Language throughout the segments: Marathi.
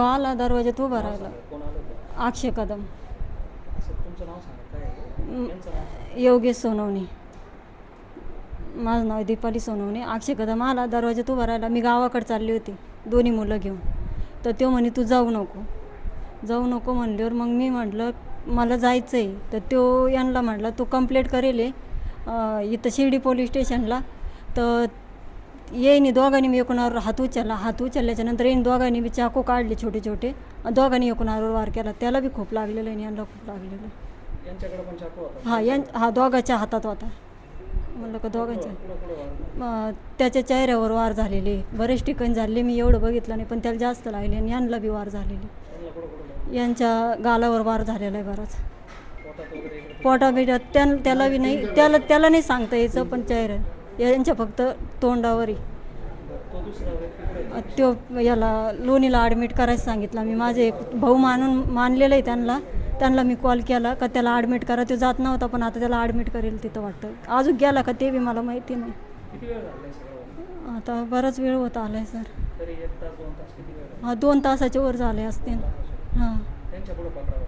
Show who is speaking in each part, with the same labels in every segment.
Speaker 1: आला दरवाज्यात उभा राहिला.
Speaker 2: कोण आलं होतं
Speaker 1: अक्षय कदम.
Speaker 2: असं तुमचं नाव सांगा काय आहे? यांचं नाव सांगा.
Speaker 1: योगेश सोनवणे. माझं नाव दीपाली सोनवणे. अक्षय कदम आला दरवाज्यात उभा राहिला. मी गावाकडे चालली होती दोन्ही मुलं घेऊन. तर तो म्हणे तू जाऊ नको. जाऊ नको म्हणल्यावर मग मी म्हटलं मला जायचं आहे तर तो यांना म्हटला तू कंप्लेंट करेल अं, इथं शिर्डी पोलीस स्टेशनला. तर येईनी दोघांनी मी एकूणावर हात उचलला हात उचलल्याच्या नंतर येईन दोघांनी बी चाकू काढले छोटे छोटे दोघांनी एकूणावर वार केला त्याला बी खूप लागलेलं आहे आणि यांना खूप लागलेलं आहे. हा यां हा दोघांच्या हातात होता म्हणलं का दोघांच्या त्याच्या चेहऱ्यावर वार झालेले बरेच ठिकाणी झाले मी एवढं बघितलं नाही पण त्याला जास्त लागले आणि यांना बी वार झालेली यांच्या गालावर वार झालेला आहे बराच पोटा बिटात त्या त्याला बी नाही त्याला त्याला नाही सांगता यायचं पण चेहऱ्या यांच्या फक्त तोंडावरही.
Speaker 2: तो
Speaker 1: याला लोणीला ॲडमिट करायचं सांगितलं. मी माझे एक भाऊ मानून मानलेलं आहे त्यांना. त्यांना मी कॉल केला का त्याला ॲडमिट करा. तो जात नव्हता पण आता त्याला ॲडमिट करेल तिथं वाटतं. अजून गेला का ते बी मला माहिती नाही. आता बराच वेळ होत आला आहे सर.
Speaker 2: हां दोन
Speaker 1: हा दोन तासाच्या वर झाले असतील. हां
Speaker 2: त्यांच्या पुढे पकडावर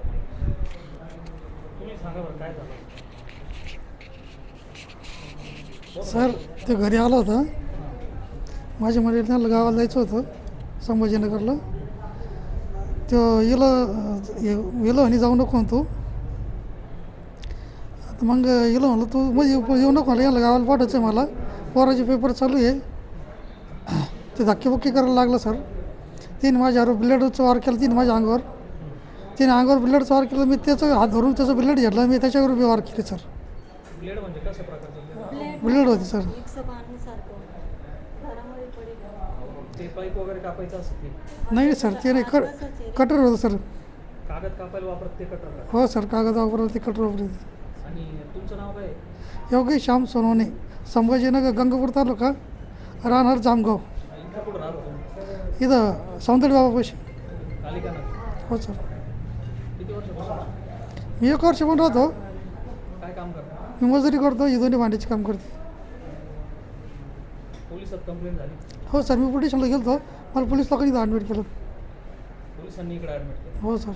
Speaker 2: तुम्ही सांगा बरं काय झालं
Speaker 3: सर ते घरी आला होता. माझ्या मध्ये त्यांना गावाला जायचं होतं संभाजीनगरला. तो येलं येलो आणि जाऊ नको तू आता मग येलो म्हणलं तू म्हणजे येऊ नको म्हणलं याला गावाला पाठवायचं आहे मला. पोराचे पेपर चालू आहे. ते धक्केबुक्के करायला लागलं सर. तिने माझ्यावर ब्लेडचा वार केला तिने माझ्या अंगावर. तिने अंगावर ब्लेडचा वार केला मी त्याचं हात धरून त्याचं ब्लेड घेतला मी त्याच्यावर बी वार केले सर.
Speaker 2: ब्लेड म्हणजे कशा प्रकारचं blade?
Speaker 3: ब्लेड होती सर.
Speaker 2: ते पाईप वगैरे कापायचं असतं ते
Speaker 3: नाही सर ते नाही कट कटर होतं सर.
Speaker 2: कागद कापायला वापरत ते कटर
Speaker 3: हो सर कागद वापरलं ते कटर वापरले
Speaker 2: आणि तुमचं नाव काय?
Speaker 3: योगेश श्याम सोनवणे संभाजीनगर गंगापूर तालुका राहणार जामगाव.
Speaker 2: इथं कुठं राहतो तुम्ही?
Speaker 3: इथं सौंदर्य
Speaker 2: कालिका नगर
Speaker 3: हो सर. मी एक वर्ष पण राहतो.
Speaker 2: काय काम करता?
Speaker 3: मी मजुरी करतो ही दोन्ही भांड्याचे काम करते.
Speaker 2: पोलिसात कंप्लेंट झाली?
Speaker 3: हो सर मी पोलिसांना गेलो मला पोलीस लोकांनी ॲडमिट केलं.
Speaker 2: पोलिसांनी इकडे ॲडमिट केलं.
Speaker 3: हो सर.